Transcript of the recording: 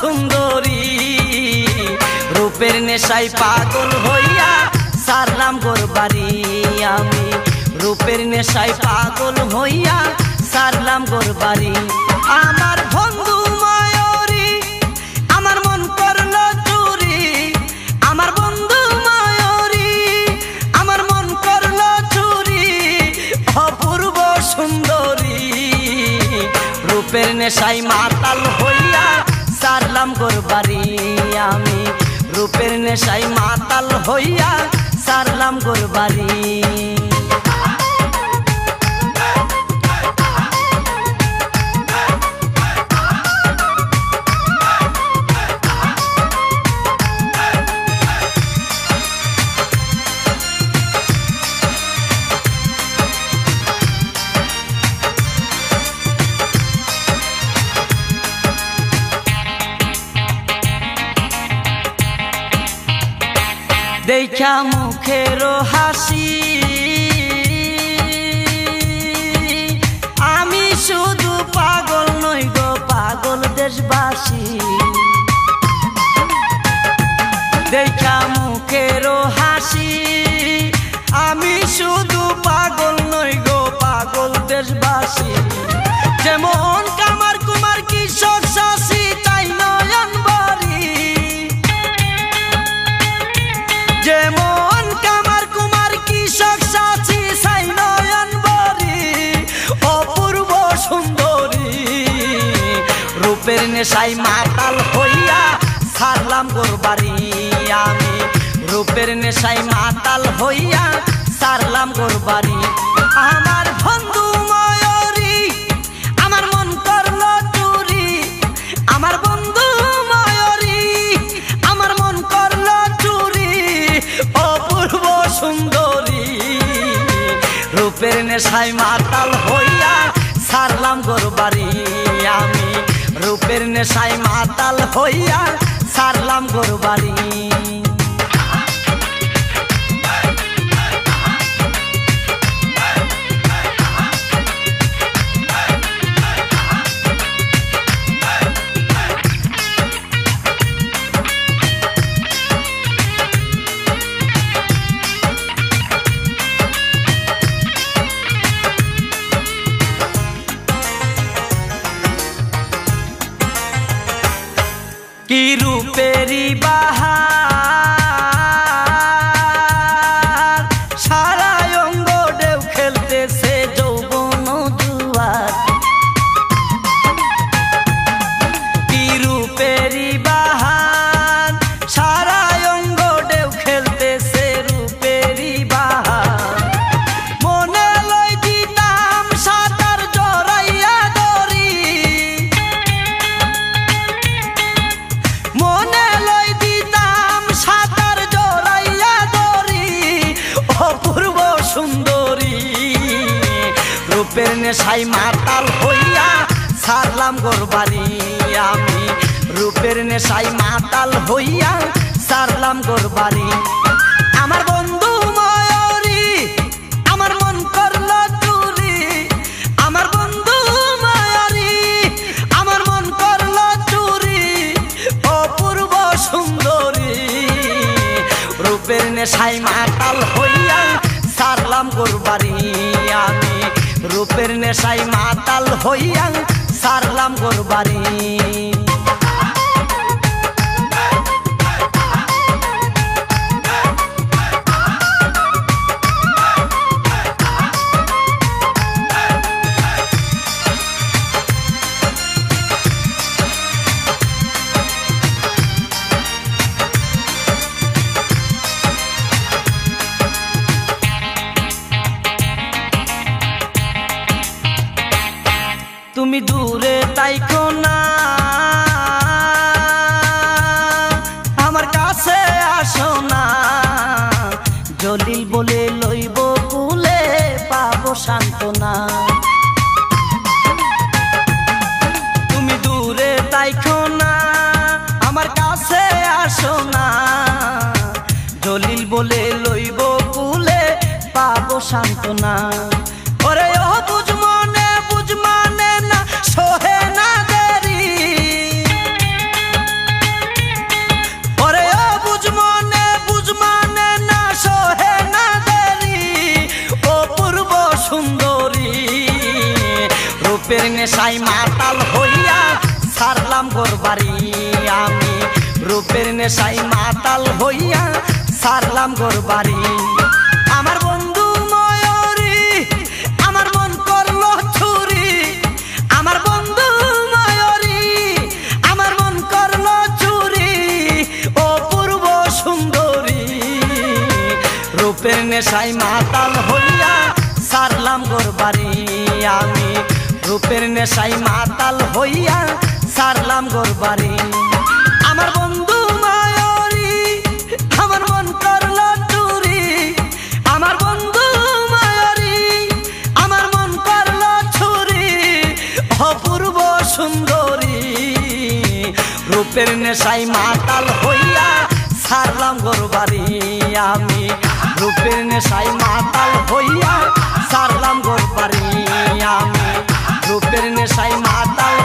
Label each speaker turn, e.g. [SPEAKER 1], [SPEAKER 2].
[SPEAKER 1] সুন্দরী। রূপের নেশায় পাগল হইয়া সারলাম নাম বাড়ি আমি। রূপের নেশায় পাগল হইয়া সারলাম গোর বাড়ি। আমার বন্ধু মায়রি, আমার মন করল চুরি। আমার বন্ধু মায়রি, আমার মন করল চুরি। অপূর্ব সুন্দরী। রূপের নেশায় মাতাল হইয়া সারলাম গোর বাড়ি আমি। রূপের নেশাই মাতাল হইয়া সারলাম গোর দেখা মুখের হাসি। আমি শুধু পাগল নই গো, পাগল দেশবাসী। দেখা মুখের হাসি। আমি শুধু পাগল নই গো, পাগল দেশবাসী। যেমন রূপের নেশাই মাতাল হইয়া সারলাম গোর বাড়ি আমি। রূপের নেশাই মাতাল হইয়া সারলাম গোর বাড়ি। আমার বন্ধু ময়ূরী, আমার মন করল চুরি। আমার বন্ধু ময়ূরী, আমার মন করল চুরি। অপূর্ব সুন্দরী, রূপের নেশায় মাতাল হইয়া সারলাম গোর বাড়ি। রূপের নেশায় মাতাল হইয়া সারলাম গরু বাড়ি রূপের নেশাই মাতাল হইয়া সারলাম গোর আমি। রূপের নেশাই মাতাল হইয়া সারলাম গোর বাড়ি। আমার বন্ধু ময়ূরী, আমার মন করল চুরি। আমার বন্ধু ময়ূরী, আমার মন করল চুরি। অপূর্ব সুন্দরী, রূপের নেশাই মাতাল হইয়া সারলাম গোর আমি। রূপের নেশাই মাতাল হইয়াং সারলাম গোর বাড়ি তুমি দূরে তাইকো না আমার কাছে আসো না। জলিল বলে লইব কুলে পাবো সান্ত্বনা। তুমি দূরে তাইকো না আমার কাছে আসো না। জলিল বলে লইব কুলে পাবো সান্ত্বনা। নেশাই মাতাল হইয়া সারলাম গোর বাড়ি আমি। রূপের নেশাই মাতাল হইয়া সারলাম গোর বাড়ি। আমার বন্ধু ময়ূরী, আমার মন করল ছুরি। আমার বন্ধু ময়ূরী, আমার মন করল চুরি ও পূর্ব সুন্দরী, রূপের নেশাই মাতাল হইয়া সারলাম গোর বাড়ি আমি। রূপের নেশাই মাতাল হইয়া সারলাম গোর বাড়ি। আমার বন্ধু মায়রি, আমার মন করল চুরি। আমার বন্ধু মায়রি, আমার মন করল ছুরি। অপূর্ব সুন্দরী, রূপের নেশাই মাতাল হইয়া সারলাম গোর বাড়ি। আমি রূপের নেশাই মাতাল হইয়া রূপের নেশায় মাতাল